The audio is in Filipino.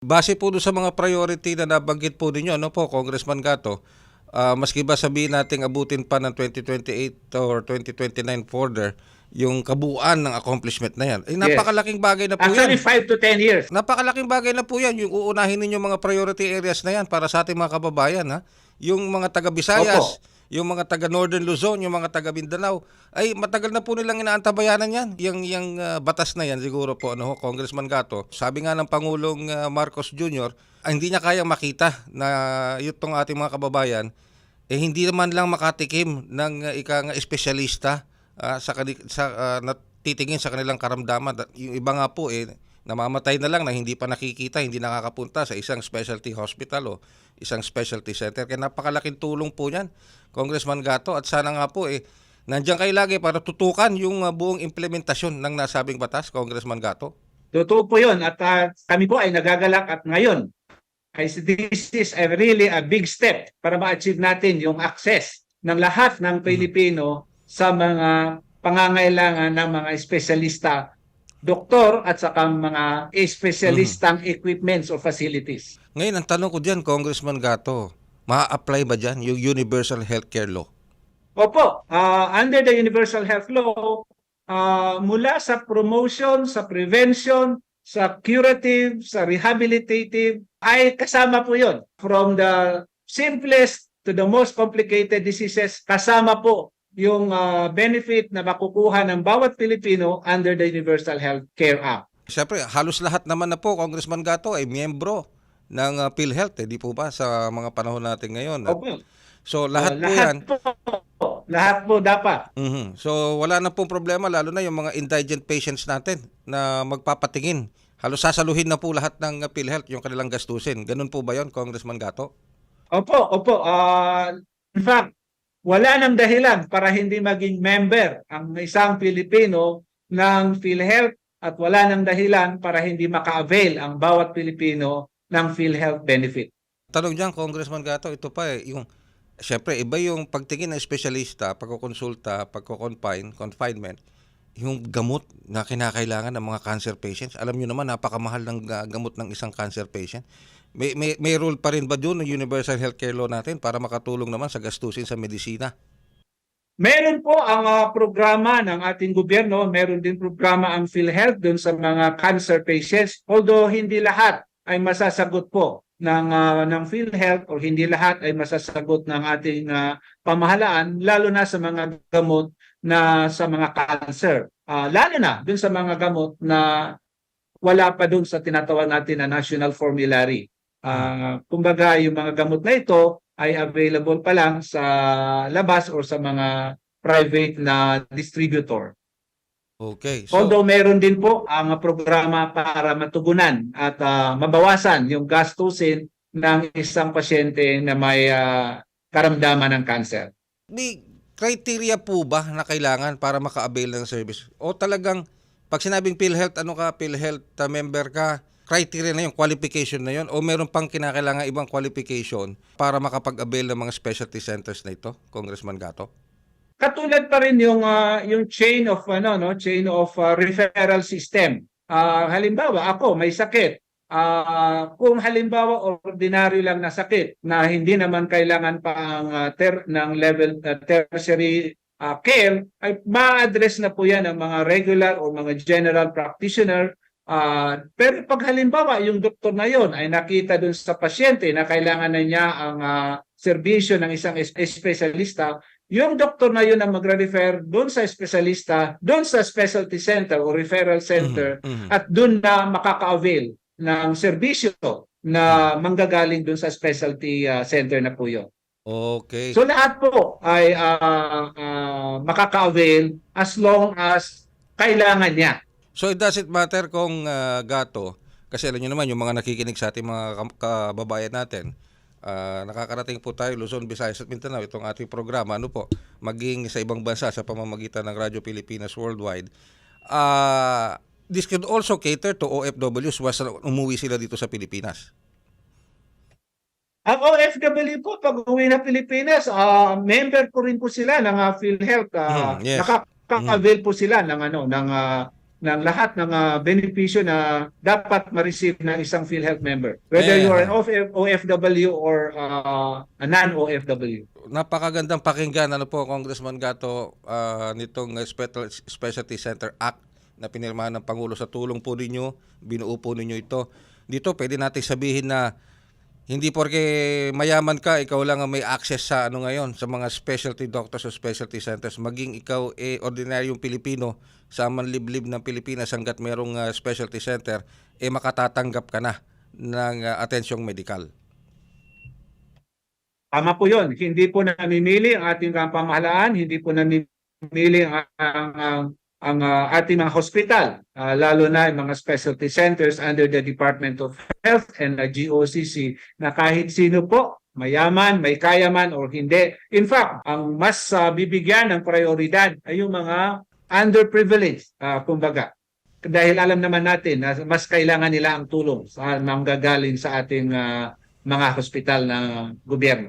Base po doon sa mga priority na nabanggit po ninyo, ano po, Congressman Gato, ah, maski ba sabihin nating abutin pa ng 2028 or 2029 further, yung kabuuan ng accomplishment na yan. Eh, napakalaking bagay na po Actually, yan. 5 to 10 years. Napakalaking bagay na po yan. Yung uunahin ninyo mga priority areas na yan para sa ating mga kababayan. Ha? Yung mga taga Visayas, yung mga taga Northern Luzon, yung mga taga Mindanao, ay matagal na po nilang inaantabayanan yan. Yung, yung ah, batas na yan siguro po, ano, Congressman Gato. Sabi nga ng Pangulong ah, Marcos Jr., ay, hindi niya kayang makita na itong ating mga kababayan, eh hindi naman lang makatikim ng uh, ika nga espesyalista ah, sa, sa ah, natitingin sa kanilang karamdaman. Da- Yung iba nga po eh namamatay na lang na hindi pa nakikita, hindi nakakapunta sa isang specialty hospital o isang specialty center. Kaya napakalaking tulong po niyan, Congressman Gato. At sana nga po eh, nandiyan kayo lagi para tutukan yung ah, buong implementasyon ng nasabing batas, Congressman Gato. Totoo po yun. At ah, kami po ay nagagalak at ngayon ay this is a really a big step para ma-achieve natin yung access ng lahat ng Pilipino sa mga pangangailangan ng mga espesyalista, doktor at saka mga espesyalistang equipments or facilities. Ngayon, ang tanong ko diyan, Congressman Gato, ma-apply ba diyan yung Universal Healthcare Law? Opo, ah, under the Universal Health Law, ah, mula sa promotion, sa prevention, sa curative, sa rehabilitative, ay kasama po yon. From the simplest to the most complicated diseases, kasama po yung ah, benefit na makukuha ng bawat Pilipino under the Universal Health Care Act. Siyempre, halos lahat naman na po, Congressman Gato, ay miyembro ng uh, PhilHealth, eh, di po ba, sa mga panahon natin ngayon. Opo. So, lahat Ah, po yan. po, lahat po dapat. Mhm. So, wala na pong problema, lalo na yung mga indigent patients natin na magpapatingin. Halos sasaluhin na po lahat ng uh, PhilHealth yung kanilang gastusin. Ganun po ba yon Congressman Gato? Opo, opo. Ah, in fact, wala nang dahilan para hindi maging member ang isang Pilipino ng PhilHealth at wala nang dahilan para hindi maka-avail ang bawat Pilipino ng PhilHealth benefit. Tanong dyan, Congressman Gato, ito pa eh, yung, syempre, iba yung pagtingin ng espesyalista, pagkukonsulta, pagkukonfine, confinement, yung gamot na kinakailangan ng mga cancer patients. Alam nyo naman, napakamahal ng uh, gamot ng isang cancer patient. May, may, may rule pa rin ba doon ng Universal Healthcare Law natin para makatulong naman sa gastusin sa medisina? Meron po ang ah, programa ng ating gobyerno, meron din programa ang PhilHealth dun sa mga cancer patients. Although hindi lahat ay masasagot po ng ah, ng PhilHealth o hindi lahat ay masasagot ng ating ah, pamahalaan lalo na sa mga gamot na sa mga cancer. Ah, lalo na dun sa mga gamot na wala pa dun sa tinatawag natin na national formulary. Ah, kumbaga yung mga gamot na ito ay available pa lang sa labas or sa mga private na distributor. Okay. So, Although meron din po ang programa para matugunan at ah, mabawasan yung gastusin ng isang pasyente na may ah, karamdaman ng cancer. may criteria po ba na kailangan para maka-avail ng service? O talagang, pag sinabing PhilHealth, ano ka, PhilHealth uh, member ka, criteria na yun, qualification na yun, o meron pang kinakailangan ibang qualification para makapag-avail ng mga specialty centers na ito, Congressman Gato? Katulad pa rin yung ah, yung chain of ano no, chain of ah, referral system. Ah, halimbawa ako may sakit. Ah, kung halimbawa ordinaryo lang na sakit na hindi naman kailangan pa ang ah, ter ng level ah, tertiary ah, care ay ma-address na po yan ng mga regular o mga general practitioner Ah, pero pag halimbawa yung doktor na yon ay nakita dun sa pasyente na kailangan na niya ang ah, serbisyo ng isang es- espesyalista, yung doktor na yun ang magre-refer doon sa espesyalista, doon sa specialty center o referral center Mhm, mhm. at doon na makaka-avail ng serbisyo na manggagaling doon sa specialty ah, center na po yun. Okay. So lahat po ay ah, ah, makaka-avail as long as kailangan niya. So it doesn't matter kung uh, gato, kasi alam nyo naman, yung mga nakikinig sa ating mga kababayan natin, ah, nakakarating po tayo Luzon, Visayas at Mindanao, itong ating programa, ano po, maging sa ibang bansa sa pamamagitan ng Radyo Pilipinas Worldwide. Ah, this could also cater to OFWs once umuwi sila dito sa Pilipinas. Ang OFW po, pag uwi na Pilipinas, ah, member po rin po sila ng ah, PhilHealth. ah, Mhm, yes. Nakaka-avail po sila ng ano ng ah, ng lahat ng ah, benepisyo na dapat ma-receive ng isang PhilHealth member. Whether Eh, you are an OF- OFW or ah, a non-OFW. Napakagandang pakinggan ano po Congressman Gato ah, nitong uh, Special Specialty Center Act na pinirmahan ng Pangulo sa tulong po ninyo, binuo po ninyo ito. Dito pwede natin sabihin na hindi porke mayaman ka, ikaw lang ang may access sa ano ngayon, sa mga specialty doctors o specialty centers. Maging ikaw eh ordinaryong Pilipino sa manliblib ng Pilipinas hanggat merong ah, specialty center, eh makatatanggap ka na ng ah, atensyong medikal. Tama po yun. Hindi po namimili ang ating uh, pamahalaan, hindi po namimili ang, ang, ang, ang, uh, ating mga hospital, uh, lalo na yung mga specialty centers under the Department of Health and the GOCC na kahit sino po, mayaman, may kaya man or hindi. In fact, ang mas uh, bibigyan ng prioridad ay yung mga underprivileged, uh, kumbaga. Dahil alam naman natin na mas kailangan nila ang tulong sa manggagaling sa ating uh, mga hospital ng gobyerno.